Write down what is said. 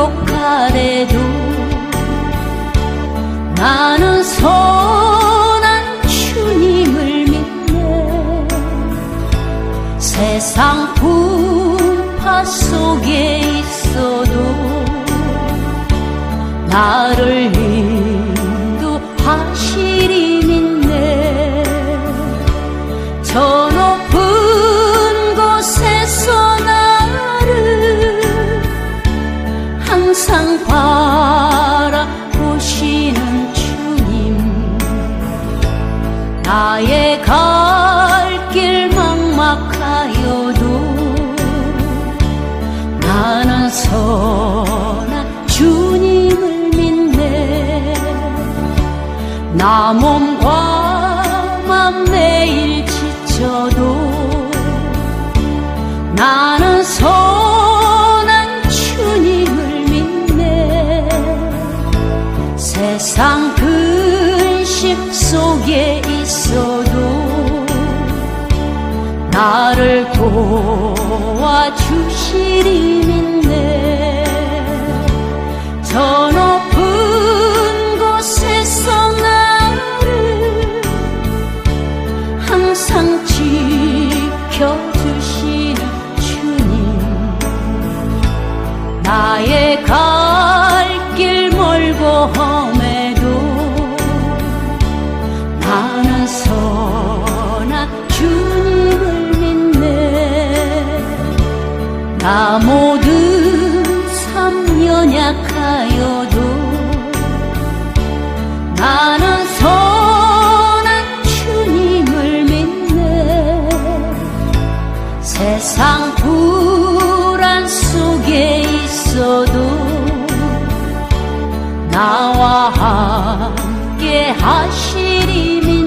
이로가래도 나는 선한 주님을 믿네. 세상 분파 속에 있어도 나를 항상 바라보시는 주님. 나의 갈 길 막막하여도 나는 선한 주님을 믿네. 나 몸과 맘 매일 속에 있어도 나를 도와주시리 믿네 저 높은 곳에서 나를 항상 지켜주시는 주님 나의 갈 나 모든 삶 연약하여도 나는 선한 주님을 믿네. 세상 불안 속에 있어도 나와 함께 하시리 믿